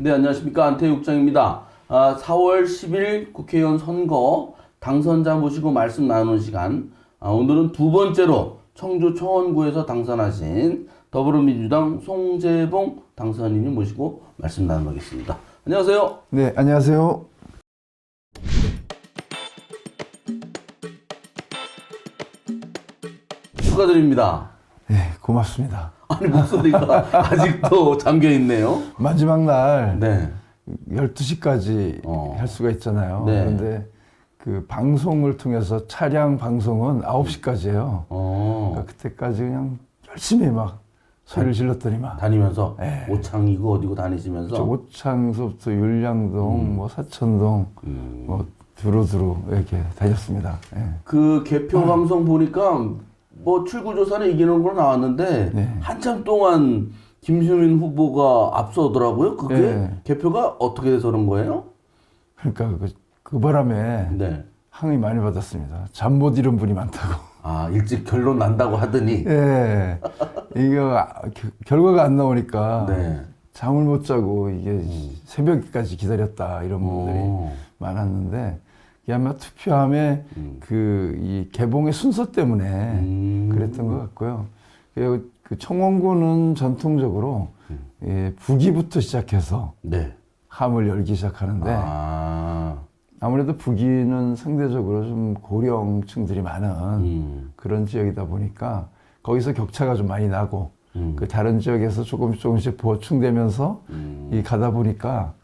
네, 안녕하십니까. 안태육장입니다. 아, 4월 10일 국회의원 선거 당선자 모시고 말씀 나누는 시간. 아, 오늘은 두 번째로 청주 청원구에서 당선하신 더불어민주당 송재봉 당선인을 모시고 말씀 나누겠습니다. 안녕하세요. 네, 안녕하세요. 축하드립니다. 네, 고맙습니다. 아니, 목소리가 아직도 잠겨 있네요. 마지막 날 네. 12시까지 어. 할 수가 있잖아요. 네. 그런데 그 방송을 통해서 차량 방송은 9시까지예요. 어, 그러니까 그때까지 그냥 열심히 막 소리를 질렀더니만 다니면서 네. 오창이고 어디고 다니시면서 저 오창서부터 율량동, 뭐 사천동, 음. 뭐 두루두루 이렇게 다녔습니다. 예. 그 개표 방송 보니까 뭐 출구조사는 이기는 걸로 나왔는데 네. 한참 동안 김수민 후보가 앞서더라고요. 그게 네. 개표가 어떻게 돼서 그런 거예요? 그러니까 그, 그 바람에 네. 항의 많이 받았습니다. 잠 못 이룬 분이 많다고. 아 일찍 결론 난다고 하더니 예. 이거 아, 겨- 결과가 안 나오니까 네. 잠을 못 자고 이게 새벽까지 기다렸다 이런 분들이 오. 많았는데 이게 아마 투표함에 음. 그이 개봉의 순서 때문에 음. 그랬던 것 같고요. 그리고 그 청원구는 전통적으로 음. 예, 부기부터 시작해서 네. 함을 열기 시작하는데 아. 아무래도 부기는 상대적으로 좀 고령층들이 많은 음. 그런 지역이다 보니까 거기서 격차가 좀 많이 나고 음. 그 다른 지역에서 조금씩 조금씩 보충되면서 음. 이 가다 보니까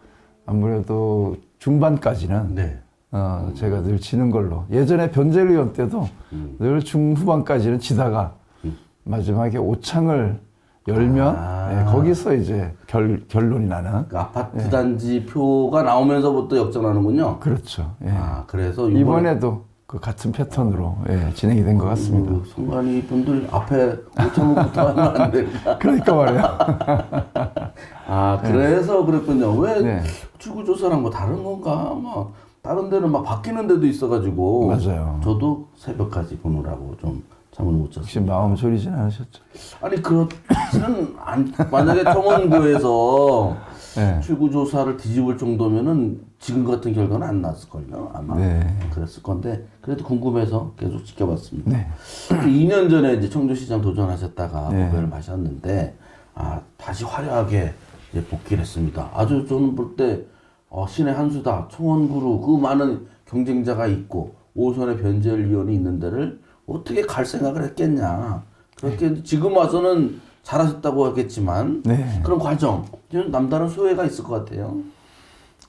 아무래도 중반까지는 네. 어, 제가 늘 지는 걸로 예전에 변재일 의원 때도 음. 늘 중후반까지는 지다가 음. 마지막에 오창을 열면 아. 예, 거기서 이제 결, 결론이 나는 그 아파트 단지 표가 나오면서부터 역전하는군요. 그렇죠. 예. 아 그래서 이번에 이번에도 그 같은 패턴으로 예, 진행이 된 것 같습니다. 그 성관이 분들 앞에 5천원부터 하면 안 될까? 그러니까 말이에요. 아 그래서 그랬군요. 왜 네. 출구조사랑 뭐 다른 건가? 막 다른 데는 막 바뀌는 데도 있어가지고 맞아요. 저도 새벽까지 보느라고 좀 잠을 못 잤어요. 혹시 마음 졸이진 않으셨죠? 아니 그렇지는 않. 만약에 청원구에서 네. 출구 조사를 뒤집을 정도면은 지금 같은 결과는 안 났을걸요 아마 네. 그랬을 건데 그래도 궁금해서 계속 지켜봤습니다. 네. 2년 전에 이제 청주시장 도전하셨다가 네. 고배를 마셨는데 아 다시 화려하게 이제 복귀를 했습니다. 아주 저는 볼때 어, 신의 한 수다 청원구로 그 많은 경쟁자가 있고 오선의 변재열 위원이 있는 데를 어떻게 갈 생각을 했겠냐. 그렇게 지금 와서는 잘하셨다고 하겠지만 네. 그런 과정 남다른 소회가 있을 것 같아요.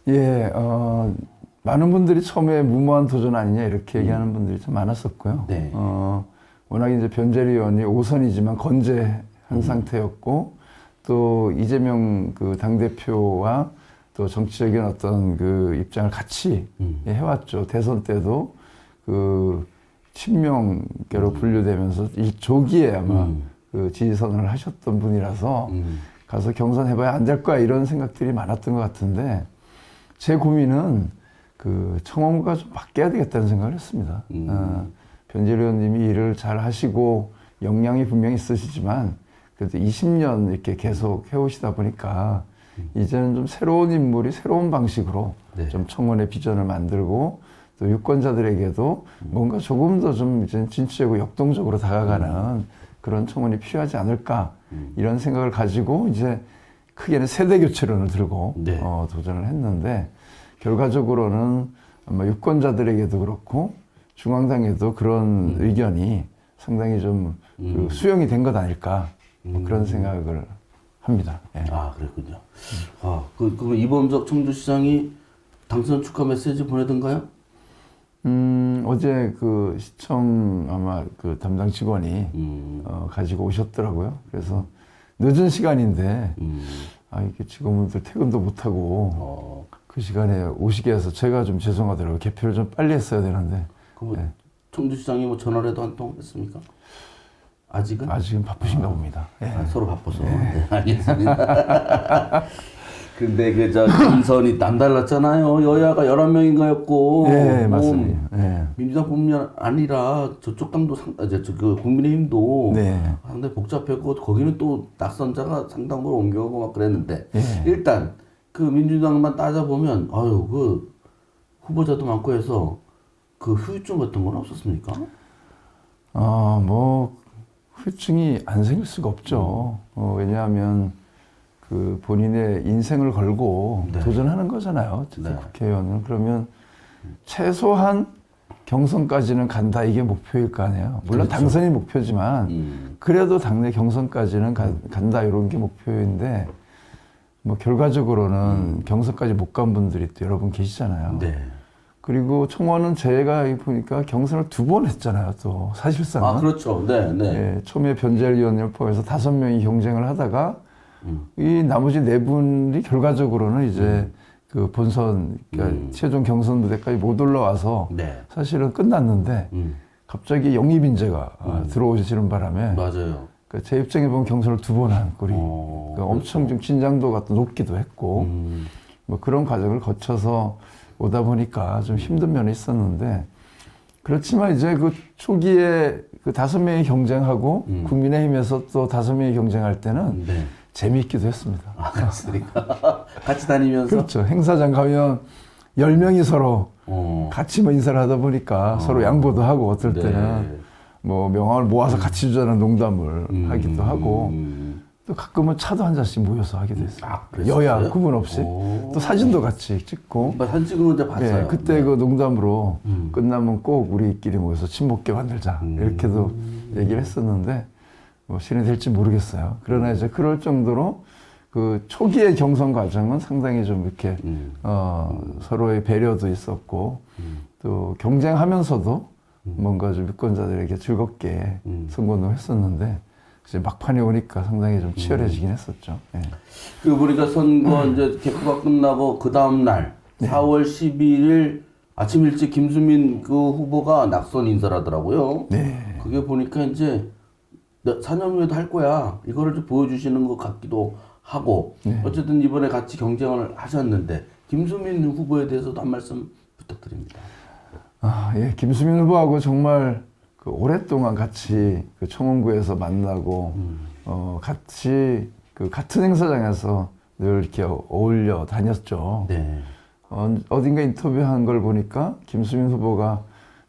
예, 어, 많은 분들이 처음에 무모한 도전 아니냐 이렇게 얘기하는 분들이 좀 많았었고요. 네. 어, 워낙 이제 변재리 의원이 5선이지만 건재한 상태였고 또 이재명 그 당대표와 또 정치적인 어떤 그 입장을 같이 음. 해왔죠. 대선 때도 그 친명계로 분류되면서 이 조기에 아마 음. 그 지지 선언을 하셨던 분이라서 음. 가서 경선해봐야 안 될 거야 이런 생각들이 많았던 것 같은데 제 고민은 그 청원구가 좀 바뀌어야 되겠다는 생각을 했습니다. 음. 어, 변재료 의원님이 일을 잘 하시고 역량이 분명히 있으시지만 그래도 20년 이렇게 계속 해오시다 보니까 이제는 좀 새로운 인물이 새로운 방식으로 네. 좀 청원의 비전을 만들고 또 유권자들에게도 뭔가 조금 더 좀 이제 진취하고 역동적으로 다가가는 그런 청원이 필요하지 않을까 이런 생각을 가지고 이제 크게는 세대 교체론을 들고 네. 어, 도전을 했는데 결과적으로는 아마 유권자들에게도 그렇고 중앙당에도 그런 의견이 상당히 좀그 수용이 된 것 아닐까 뭐 그런 생각을 합니다. 예. 아 그랬군요. 아, 그, 그럼 이범석 청주시장이 당선 축하 메시지 보내던가요? 음, 어제 그 시청 아마 그 담당 직원이 음, 어, 가지고 오셨더라고요. 그래서 늦은 시간인데 음, 아 이게 직원분들 퇴근도 못 하고 어, 그 시간에 오시게 해서 제가 좀 죄송하더라고요. 개표를 좀 빨리 했어야 되는데 그뭐 네. 청주시장이 뭐 전화라도 한 통 했습니까? 아직은? 아직은 바쁘신가 봅니다. 예. 아, 서로 바빠서. 네, 알겠습니다. 근데 그저 경선이 남달랐잖아요. 여야가 11명인가였고. 예, 맞습니다. 예. 민주당뿐만 아니라 저쪽 당도 상, 아, 저, 저, 그 국민의힘도 네. 상당히 복잡했고 거기는 또 낙선자가 상당으로 옮겨오고 막 그랬는데 예. 일단 그 민주당만 따져 보면 아유 그 후보자도 많고 해서 그 후유증 같은 건 없었습니까? 어, 뭐 후유증이 안 생길 수가 없죠. 어, 왜냐하면 그 본인의 인생을 걸고 네. 도전하는 거잖아요. 특히 네. 국회의원은 그러면 최소한 경선까지는 간다 이게 목표일 거 아니에요. 물론 그렇죠. 당선이 목표지만 음. 그래도 당내 경선까지는 가- 간다 이런 게 목표인데 뭐 결과적으로는 경선까지 못 간 분들이 또 여러 분 계시잖아요. 음. 네. 그리고 총원은 제가 보니까 경선을 두 번 했잖아요. 또 사실상은 아 그렇죠. 네, 네. 예, 처음에 변제위원회를 포함해서 다섯 명이 경쟁을 하다가 음. 이 나머지 네 분이 결과적으로는 이제 그 본선 그러니까 음. 최종 경선 무대까지 못 올라와서 네. 사실은 끝났는데 음. 갑자기 영입 인재가 아, 들어오시는 바람에 맞아요. 그제 입장에 보면 경선을 두 번 한 꼴이 어, 그러니까 엄청 좀 긴장도가 또 높기도 했고 음. 뭐 그런 과정을 거쳐서 오다 보니까 좀 힘든 면이 있었는데 그렇지만 이제 그 초기에 그 다섯 명이 경쟁하고 음. 국민의힘에서 또 다섯 명이 경쟁할 때는 네. 재미있기도 했습니다. 아 그렇습니까? 같이 다니면서. 그렇죠. 행사장 가면 열 명이 서로 어. 같이 뭐 인사를 하다 보니까 서로 양보도 하고 어떨 네. 때는 뭐 명함을 모아서 같이 주자는 농담을 음. 하기도 하고 음. 또 가끔은 차도 한 잔씩 모여서 하기도 했어요. 아, 그랬었어요? 여야 구분 없이 오. 또 사진도 같이 찍고 뭐 사진 찍은 건데 봤어요. 예, 그때 그 농담으로 음. 끝나면 꼭 우리끼리 모여서 친목계 만들자 음. 이렇게도 얘기를 했었는데 뭐 실현이 될지 모르겠어요. 그러나 이제 그럴 정도로 그 초기의 경선 과정은 상당히 좀 이렇게 음. 어, 서로의 배려도 있었고 음. 또 경쟁하면서도 뭔가 좀 유권자들에게 즐겁게 음. 선거를 했었는데 이제 막판에 오니까 상당히 좀 치열해지긴 했었죠. 예. 그 우리가 선거 이제 개표가 끝나고 그 다음 날 4월 11일 아침 일찍 김수민 그 후보가 낙선 인사를 하더라고요. 네. 그게 보니까 이제 나 4년 후에도 할 거야. 이거를 좀 보여주시는 것 같기도 하고 네. 어쨌든 이번에 같이 경쟁을 하셨는데 김수민 후보에 대해서도 한 말씀 부탁드립니다. 아, 예. 김수민 후보하고 정말 그 오랫동안 같이 그 청원구에서 만나고, 어, 같이 그 같은 행사장에서 늘 이렇게 어울려 다녔죠. 네. 어, 어딘가 인터뷰한 걸 보니까 김수민 후보가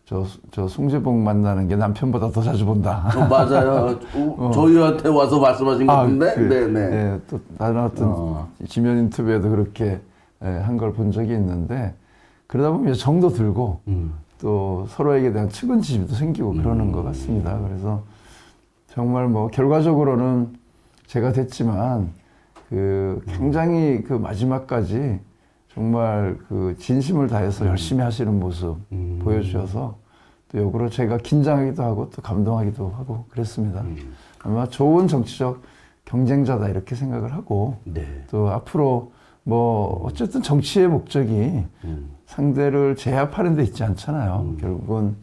저, 저 송재봉 만나는 게 남편보다 더 자주 본다. 어, 맞아요. 어, 저희한테 와서 말씀하신 것 같은데. 그, 네네. 예, 또 다른 어떤 어. 지면 인터뷰에도 그렇게 예, 한걸 본 적이 있는데 그러다 보면 이제 정도 들고 음. 또 서로에게 대한 측은지심도 생기고 그러는 것 같습니다. 그래서 정말 뭐 결과적으로는 제가 됐지만 그 굉장히 그 마지막까지 정말 그 진심을 다해서 열심히 하시는 모습 음. 보여주셔서 또 역으로 제가 긴장하기도 하고 또 감동하기도 하고 그랬습니다. 음. 아마 좋은 정치적 경쟁자다 이렇게 생각을 하고 네. 또 앞으로 뭐 어쨌든 정치의 목적이 음. 상대를 제압하는 데 있지 않잖아요. 결국은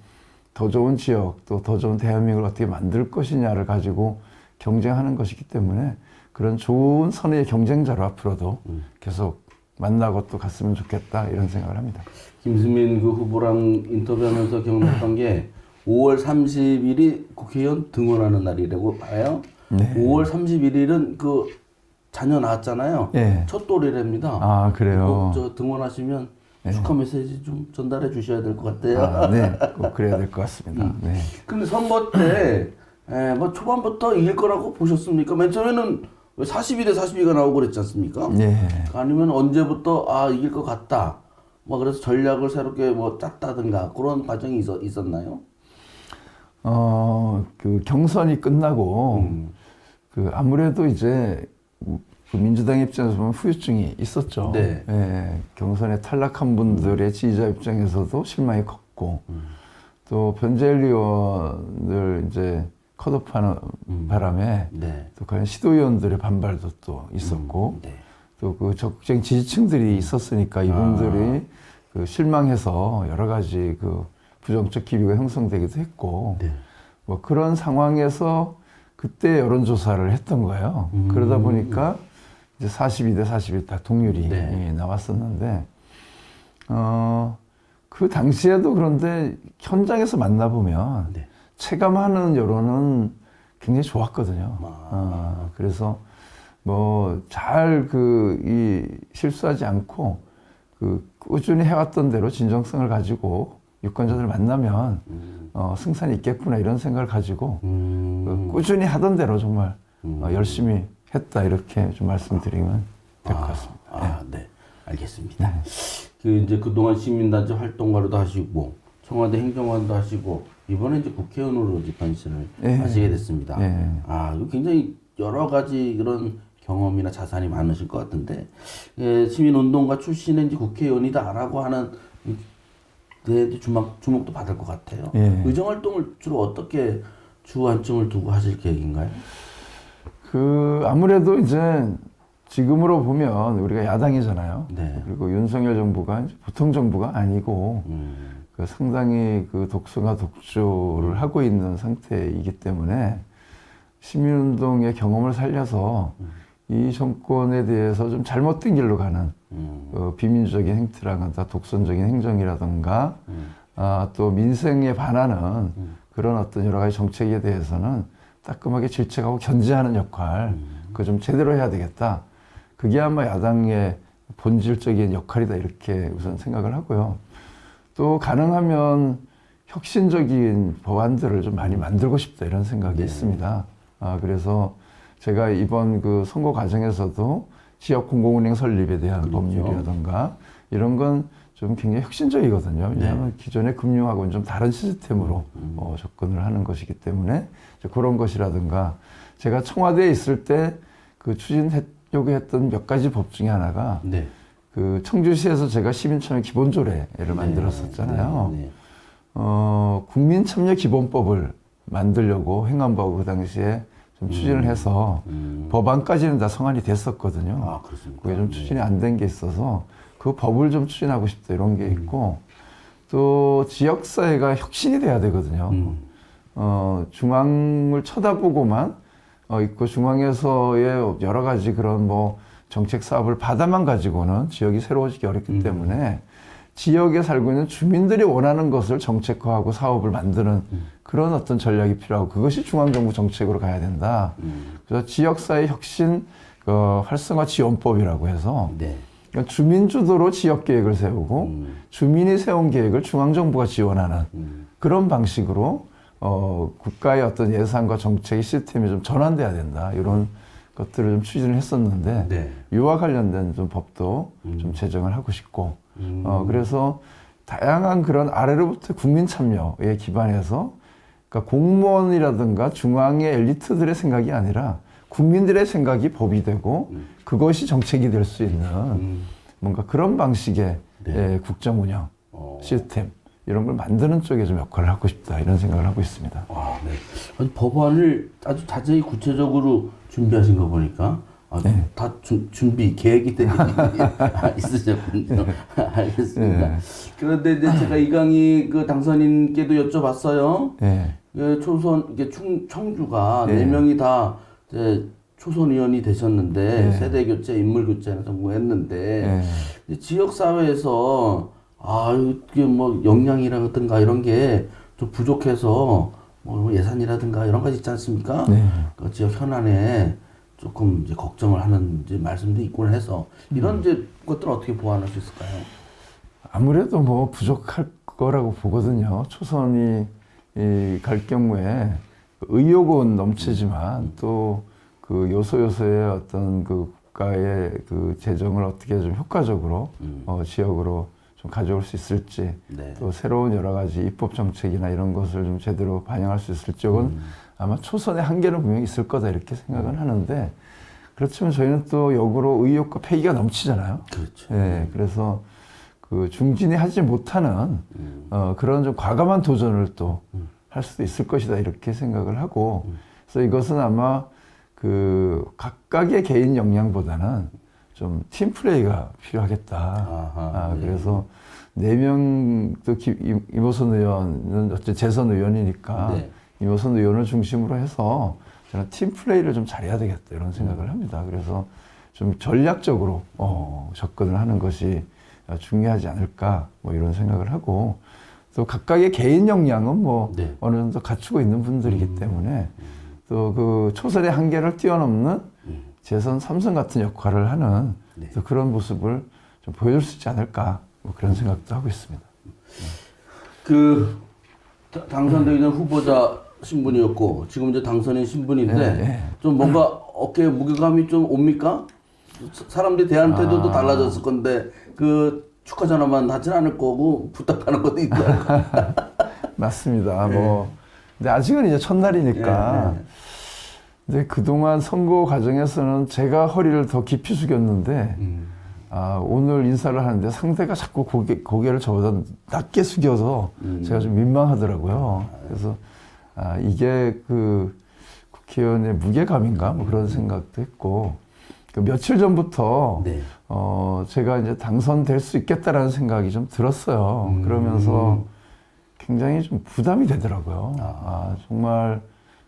더 좋은 지역 또 더 좋은 대한민국을 어떻게 만들 것이냐를 가지고 경쟁하는 것이기 때문에 그런 좋은 선의 경쟁자로 앞으로도 계속 만나고 또 갔으면 좋겠다 이런 생각을 합니다. 김수민 그 후보랑 인터뷰하면서 기억났던 게 5월 30일이 국회의원 등원하는 날이라고 봐요. 네. 5월 31일은 그 자녀 낳았잖아요. 예. 첫 또래랍니다. 아 그래요. 꼭저 등원하시면 축하 메시지 좀 전달해 주셔야 될 것 같아요. 아, 네, 꼭 그래야 될 것 같습니다. 네. 근데 선거 때, 에, 뭐 초반부터 이길 거라고 보셨습니까? 맨 처음에는 왜 42대 42가 나오고 그랬지 않습니까? 예. 아니면 언제부터 아 이길 것 같다. 뭐 그래서 전략을 새롭게 뭐 짰다든가 그런 과정이 있었, 있었나요? 어, 그 경선이 끝나고 음. 그 아무래도 이제 그 민주당 입장에서 보면 후유증이 있었죠. 네. 예, 경선에 탈락한 분들의 지지자 입장에서도 실망이 컸고 음. 또 변재일 의원을 이제 컷오프하는 음. 바람에 네. 또 과연 시도의원들의 반발도 또 있었고 네. 또그 적극적인 지지층들이 있었으니까 이분들이 그 실망해서 여러 가지 그 부정적 기류가 형성되기도 했고 네. 뭐 그런 상황에서 그때 여론조사를 했던 거예요. 음. 그러다 보니까 이제 42대 41다 동률이 네. 예, 나왔었는데, 어, 그 당시에도 그런데 현장에서 만나보면 네. 체감하는 여론은 굉장히 좋았거든요. 아. 어, 그래서 뭐 잘 그 이 실수하지 않고 그 꾸준히 해왔던 대로 진정성을 가지고 유권자들 만나면 어, 승산이 있겠구나 이런 생각을 가지고 음. 그 꾸준히 하던 대로 정말 어, 열심히 했다 이렇게 좀 말씀드리면 될 것 같습니다. 아, 네. 알겠습니다. 그 이제 그동안 시민단체 활동가로도 하시고 청와대 행정관도 하시고 이번에 이제 국회의원으로 이제 변신을 예. 하시게 됐습니다. 예. 아, 굉장히 여러 가지 그런 경험이나 자산이 많으실 것 같은데 예, 시민운동가 출신의 이제 국회의원이다라고 하는 데도 주목, 주목도 받을 것 같아요. 예. 의정 활동을 주로 어떻게 주안점을 두고 하실 계획인가요? 그 아무래도 이제 지금으로 보면 우리가 야당이잖아요. 네. 그리고 윤석열 정부가 보통 정부가 아니고 음, 그 상당히 그 독소가 독주를 하고 있는 상태이기 때문에 시민운동의 경험을 살려서 이 정권에 대해서 좀 잘못된 길로 가는 음, 어, 비민주적인 행태라든가 독선적인 행정이라든가 음. 아, 또 민생에 반하는 그런 어떤 여러 가지 정책에 대해서는 따끔하게 질책하고 견제하는 역할 그거 좀 제대로 해야 되겠다. 그게 아마 야당의 본질적인 역할이다 이렇게 우선 생각을 하고요. 또 가능하면 혁신적인 법안들을 좀 많이 만들고 싶다 이런 생각이 있습니다. 아, 그래서 제가 이번 그 선거 과정에서도 지역 공공은행 설립에 대한 법률이라든가 이런 건 좀 굉장히 혁신적이거든요. 왜냐하면 기존의 금융하고는 좀 다른 시스템으로 어, 접근을 하는 것이기 때문에 그런 것이라든가 제가 청와대에 있을 때 그 추진하려고 했던 몇 가지 법 중에 하나가 네. 그 청주시에서 제가 시민참여 기본조례를 만들었었잖아요. 네, 네. 어, 국민참여 기본법을 만들려고 행안부하고 그 당시에 좀 추진을 해서 음. 법안까지는 다 성안이 됐었거든요. 아, 그렇습니까? 그게 좀 추진이 안 된 게 있어서 그 법을 좀 추진하고 싶다 이런 게 있고 또 지역사회가 혁신이 돼야 되거든요. 음. 어, 중앙을 쳐다보고만 어, 있고 중앙에서의 여러 가지 그런 뭐 정책 사업을 받아만 가지고는 지역이 새로워지기 어렵기 때문에 지역에 살고 있는 주민들이 원하는 것을 정책화하고 사업을 만드는 그런 어떤 전략이 필요하고 그것이 중앙정부 정책으로 가야 된다. 그래서 지역사회 혁신 어, 활성화 지원법이라고 해서 네. 그러니까 주민 주도로 지역 계획을 세우고 음. 주민이 세운 계획을 중앙정부가 지원하는 음. 그런 방식으로 어, 국가의 어떤 예산과 정책의 시스템이 좀 전환돼야 된다. 이런 것들을 좀 추진을 했었는데 네. 이와 관련된 좀 법도 좀 제정을 하고 싶고 음. 어, 그래서 다양한 그런 아래로부터 국민 참여에 기반해서 그러니까 공무원이라든가 중앙의 엘리트들의 생각이 아니라 국민들의 생각이 법이 되고 그것이 정책이 될 수 있는 음. 뭔가 그런 방식의 네. 예, 국정 운영 어. 시스템 이런 걸 만드는 쪽에 좀 역할을 하고 싶다 이런 생각을 하고 있습니다. 아, 네. 아니, 법안을 아주 자세히 구체적으로 준비하신 거 보니까 아, 네. 다 주, 준비 계획이 되 아, 있으셨군요. 알겠습니다. 네. 그런데 이제 제가 이강희 그 당선인께도 여쭤봤어요. 예. 예, 초선 이게 충, 청주가 네. 네 명이 다 이제 초선 의원이 되셨는데 네. 세대 교체, 인물 교체를 성공했는데 예. 이제 지역 사회에서 아 이게 뭐 역량이라든가 이런 게 좀 부족해서 뭐 예산이라든가 이런 거 있지 않습니까? 네. 그 지역 현안에 조금 이제 걱정을 하는 이제 말씀도 있곤 해서 이런 이제 것들 은 어떻게 보완할 수 있을까요? 아무래도 뭐 부족할 거라고 보거든요. 초선이 이, 갈 경우에 의욕은 넘치지만 또 그 요소 요소의 어떤 그 국가의 그 재정을 어떻게 좀 효과적으로 어, 지역으로 좀 가져올 수 있을지 네. 또 새로운 여러 가지 입법 정책이나 이런 것을 좀 제대로 반영할 수 있을 적은 아마 초선의 한계는 분명히 있을 거다 이렇게 생각은 하는데 그렇지만 저희는 또 역으로 의욕과 패기가 넘치잖아요. 그렇죠. 예, 그래서 그 중진이 하지 못하는 어, 그런 좀 과감한 도전을 또 할 수도 있을 것이다 이렇게 생각을 하고 그래서 이것은 아마 그 각각의 개인 역량보다는 좀 팀 플레이가 필요하겠다. 아하, 아, 예. 그래서 네 명또 이모선 의원은 어째 재선 의원이니까 네. 이모선 의원을 중심으로 해서 저는 팀 플레이를 좀 잘해야 되겠다 이런 생각을 합니다. 그래서 좀 전략적으로 어, 접근을 하는 것이 중요하지 않을까 뭐 이런 생각을 하고 또 각각의 개인 역량은 뭐 네. 어느 정도 갖추고 있는 분들이기 때문에 또 그 초선의 한계를 뛰어넘는 재선 삼선 같은 역할을 하는 네. 또 그런 모습을 좀 보여줄 수 있지 않을까 뭐 그런 생각도 하고 있습니다. 그전 후보자 신분이었고 지금 이제 당선인 신분인데 네, 네. 좀 뭔가 어깨에 무게감이 좀 옵니까? 사- 사람들이 대하는 태도도 아. 달라졌을 건데 그 축하 전화만 하진 않을 거고 부탁하는 것도 있고 맞습니다. 뭐 근데 아직은 이제 첫날이니까. 네, 네. 근데 그동안 선거 과정에서는 제가 허리를 더 깊이 숙였는데 음. 아, 오늘 인사를 하는데 상대가 자꾸 고개, 고개를 저보다 낮게 숙여서 음. 제가 좀 민망하더라고요. 그래서 아, 이게 그 국회의원의 무게감인가 뭐 그런 생각도 했고 그 며칠 전부터 네. 어, 제가 이제 당선될 수 있겠다라는 생각이 좀 들었어요. 음. 그러면서 굉장히 좀 부담이 되더라고요. 아. 아, 정말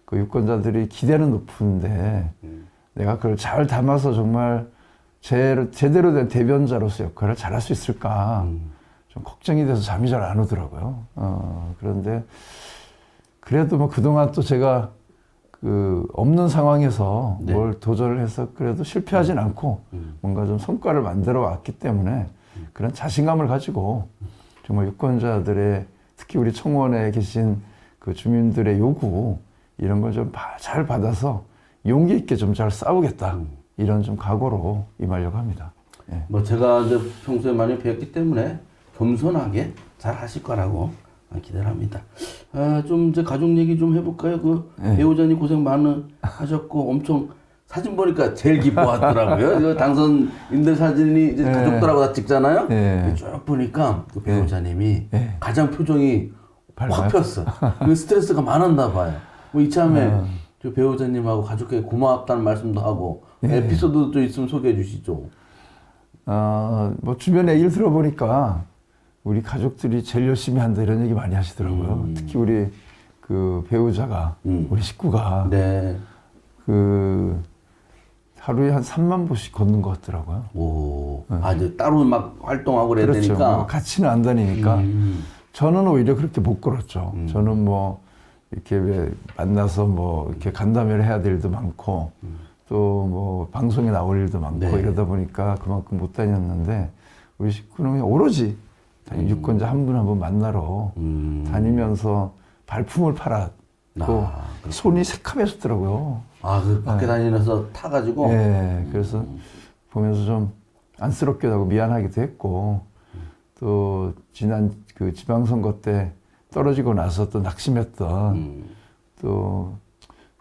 그 유권자들이 기대는 높은데 음. 내가 그걸 잘 담아서 정말 제, 제대로 된 대변자로서 역할을 잘 할 수 있을까 음. 좀 걱정이 돼서 잠이 잘 안 오더라고요. 어, 그런데 그래도 뭐 그동안 또 제가 그 없는 상황에서 네. 뭘 도전을 해서 그래도 실패하진 않고 음. 뭔가 좀 성과를 만들어 왔기 때문에 그런 자신감을 가지고 정말 유권자들의 특히 우리 청원에 계신 그 주민들의 요구 이런 걸 좀 잘 받아서 용기 있게 좀 잘 싸우겠다 음. 이런 좀 각오로 임하려고 합니다. 예. 뭐 제가 이제 평소에 많이 배웠기 때문에 겸손하게 잘 하실 거라고 기대를 합니다. 아, 좀 이제 가족 얘기 좀 해볼까요? 그 네. 배우자님 고생 많으 하셨고 엄청 사진 보니까 제일 기뻐하더라고요. 이거 당선인들 사진이 이제 네. 가족들하고 다 찍잖아요. 네. 쭉 보니까 그 배우자님이 네. 가장 표정이 밝아요? 확 폈어. 그 스트레스가 많았나 봐요. 뭐 이참에 아. 저 배우자님하고 가족에게 고맙다는 말씀도 하고 에피소드도 좀 있으면 소개해 주시죠. 어, 뭐 주변에 얘기를 들어보니까 우리 가족들이 제일 열심히 한다 이런 얘기 많이 하시더라고요. 음. 특히 우리 그 배우자가 음. 우리 식구가 네. 그 하루에 한 3만 보씩 걷는 것 같더라고요. 오, 아 이제 따로 막 활동하고 그래야 그렇죠. 되니까. 뭐 같이는 안 다니니까 음. 저는 오히려 그렇게 못 걸었죠. 음. 저는 뭐 이렇게 왜 만나서 뭐 이렇게 간담회를 해야 될 일도 많고 또뭐 방송에 나올 일도 많고 음. 네. 이러다 보니까 그만큼 못 다녔는데 우리 식구는 오로지 유권자 한 분 한 분 만나러 음. 다니면서 발품을 팔았고 아. 손이 새카매졌더라고요. 아, 그 밖에 다니면서 타가지고. 예, 그래서 보면서 좀 안쓰럽기도 하고 미안하기도 했고 또 지난 그 지방선거 때 떨어지고 나서 또 낙심했던 음. 또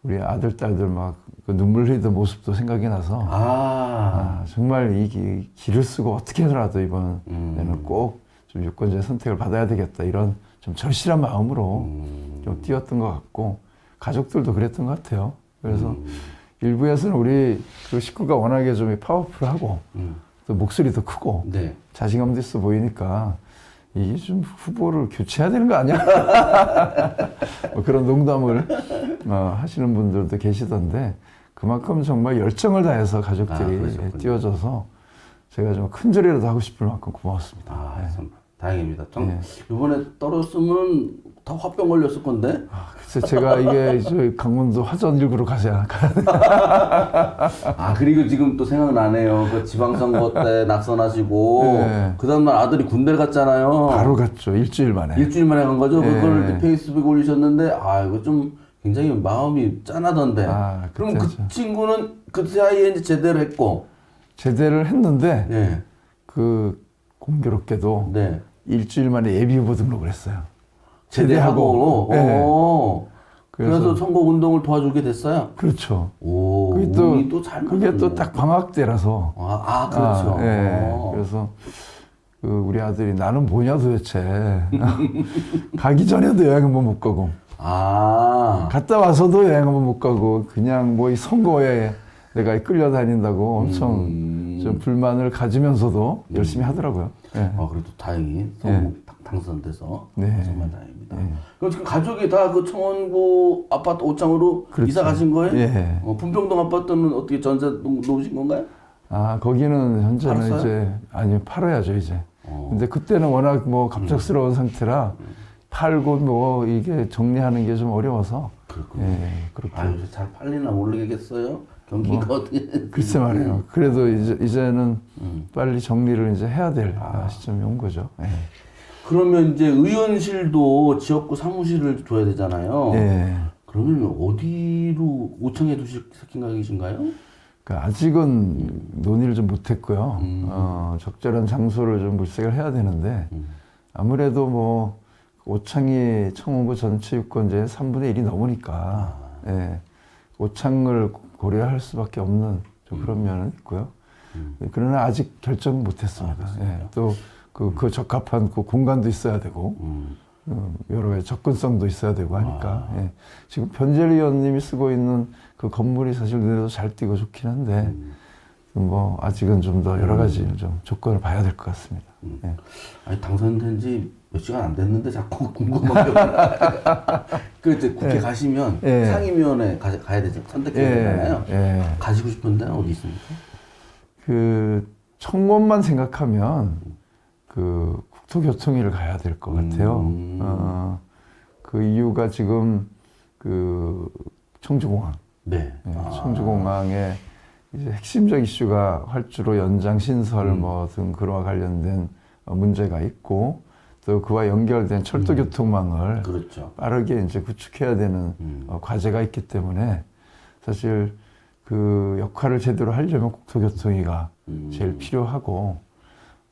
우리 아들 딸들 막 그 눈물 흘리던 모습도 생각이 나서 아, 아, 정말 이 기- 길을 쓰고 어떻게 해서라도 이번에는 음. 꼭 좀 유권자의 선택을 받아야 되겠다 이런 좀 절실한 마음으로 음. 좀 뛰었던 것 같고 가족들도 그랬던 것 같아요. 그래서 음. 일부에서는 우리 그 식구가 워낙에 좀 파워풀하고 음. 또 목소리도 크고 네. 자신감도 있어 보이니까 이게 좀 후보를 교체해야 되는 거 아니야? 뭐 그런 농담을 어, 하시는 분들도 계시던데 그만큼 정말 열정을 다해서 아, 가족들이 그러셨군요. 뛰어줘서 제가 좀 큰 절이라도 하고 싶을 만큼 고마웠습니다. 아, 참 다행입니다. 참 네. 이번에 떨었으면 다 화병 걸렸을 건데. 아, 글쎄 제가 이게 저 강원도 화전 일구로 가지 않을까. 아 그리고 지금 또 생각나네요. 그 지방선거 때 낙선하시고 네. 그 다음날 아들이 군대를 갔잖아요. 바로 갔죠 일주일 만에. 일주일 만에 간 거죠. 네. 그걸 페이스북에 올리셨는데 아 이거 좀 굉장히 마음이 짠하던데. 아, 그럼 그. 친구는 그 사이에 이제 제대를 했고. 제대를 했는데 네. 그 공교롭게도 네. 일주일 만에 예비 후보 등록을 했어요. 제대하고. 제대하고. 네. 오. 그래서, 그래서- 선거 운동을 도와주게 됐어요. 그렇죠. 오. 그게 또, 또잘 그게 또 딱 방학 때라서. 아, 아 그렇죠. 아, 예. 어. 그래서 그 우리 아들이 나는 뭐냐 도대체. 가기 전에도 여행 한번 못 가고, 아. 갔다 와서도 여행 한번 못 가고, 그냥 뭐 이 선거에 내가 끌려다닌다고 엄청 음. 좀 불만을 가지면서도 열심히 하더라고요. 예. 아 그래도 다행히 성 당선돼서 네. 정말 다행입니다. 네. 그럼 지금 가족이 다 그 청원구 아파트 옷장으로 그렇죠. 이사 가신 거예요? 예. 어, 분평동 아파트는 어떻게 전세 놓- 놓으신 건가요? 아, 거기는 현재는 팔았어요? 이제, 아니, 팔아야죠, 이제. 어. 근데 그때는 워낙 뭐 갑작스러운 상태라 팔고 뭐 이게 정리하는 게 좀 어려워서. 그렇군요. 예, 그렇게. 아유 잘 팔리나 모르겠어요. 어떻게 될지. 글쎄 말이에요. 그래도 이제 이제는 음. 빨리 정리를 이제 해야 될 시점이 온 거죠. 예. 그러면 이제 의원실도 지역구 사무실을 줘야 되잖아요. 예. 그러면 어디로 오창에 두실 생각이신가요? 그러니까 아직은 논의를 좀 못했고요. 음. 어, 적절한 장소를 좀 물색을 해야 되는데 음. 아무래도 뭐 오창이 청원구 전체 유권자의 3분의 1이 넘으니까 예, 오창을 고려할 수밖에 없는 좀 그런 면은 있고요. 음. 그러나 아직 결정 못했습니다. 예, 또그 그 적합한 그 공간도 있어야 되고 음. 어, 여러 가지 접근성도 있어야 되고 하니까 예. 지금 변재리 의원님이 쓰고 있는 그 건물이 사실 눈에도 잘 띄고 좋긴 한데 뭐 아직은 좀 더 여러 가지 좀 조건을 봐야 될 것 같습니다. 예. 아니 당선된 지 몇 시간 안 됐는데 자꾸 궁금하게 그 이제 국회 가시면 예. 상임위원회 가, 가야 되죠 선택해야 되잖아요 예. 가시고 싶은 데는 어디 있습니까? 그 청원만 생각하면 그 국토교통위를 가야 될 것 같아요. 음. 어, 그 이유가 지금 그 청주공항, 네 예, 아, 청주공항에 이제 핵심적 이슈가 활주로 연장 신설 음. 뭐등 그와 관련된 어, 문제가 있고 또 그와 연결된 철도 교통망을 그렇죠 빠르게 이제 구축해야 되는 음. 어, 과제가 있기 때문에 사실 그 역할을 제대로 하려면 국토교통위가 음. 제일 필요하고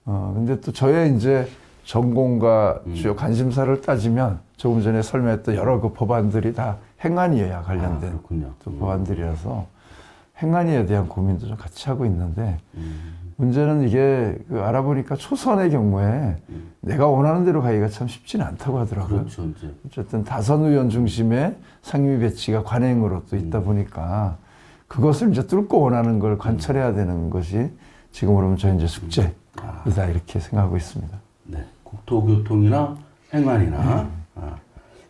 어 근데 또 저의 이제 전공과 음. 주요 관심사를 따지면 조금 전에 설명했던 여러 그 법안들이 다 행안위에야 아, 관련된 그렇군요 또 법안들이라서 행안위에 대한 고민도 좀 같이 하고 있는데 문제는 이게 그 알아보니까 초선의 경우에 내가 원하는 대로 가기가 참 쉽지는 않다고 하더라고요. 그렇죠 이제. 어쨌든 다선 의원 중심의 상임위 배치가 관행으로 또 있다 보니까 그것을 이제 뚫고 원하는 걸 관찰해야 되는 것이 지금으로 보면 저희 이제 숙제이다 이렇게 생각하고 있습니다. 네. 국토교통이나 행안이나. 아,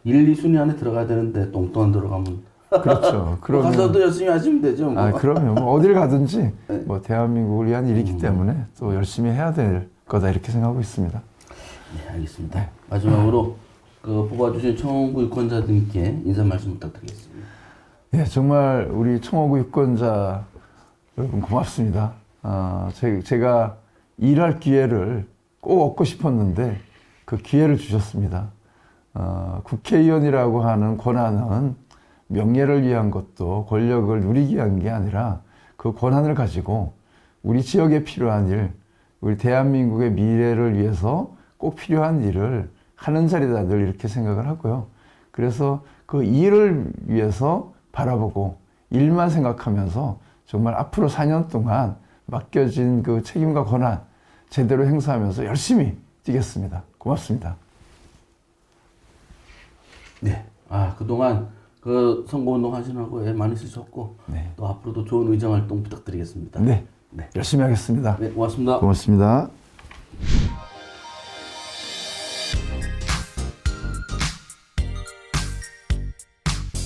1, 2순위 안에 들어가야 되는데 똥도 안 들어가면 그렇죠. 그러면 가서도 열심히 하시면 되죠 뭐. 아 그러면 뭐 어딜 가든지 뭐 대한민국을 위한 일이기 때문에 또 열심히 해야 될 거다 이렇게 생각하고 있습니다. 네, 알겠습니다. 마지막으로 그 뽑아주신 청원구 유권자들께 인사 말씀 부탁드리겠습니다. 예, 정말 우리 청호구 유권자 여러분 고맙습니다. 아, 제, 제가 일할 기회를 꼭 얻고 싶었는데 그 기회를 주셨습니다. 어, 국회의원이라고 하는 권한은 명예를 위한 것도 권력을 누리기 위한 게 아니라 그 권한을 가지고 우리 지역에 필요한 일, 우리 대한민국의 미래를 위해서 꼭 필요한 일을 하는 자리다 늘 이렇게 생각을 하고요. 그래서 그 일을 위해서 바라보고 일만 생각하면서 정말 앞으로 4년 동안 맡겨진 그 책임과 권한 제대로 행사하면서 열심히 뛰겠습니다. 고맙습니다. 네. 아 그동안 그 선거운동 하시느라고 애 많이 쓰셨고 네. 또 앞으로도 좋은 의정 활동 부탁드리겠습니다. 네, 네. 열심히 하겠습니다. 네, 고맙습니다. 고맙습니다.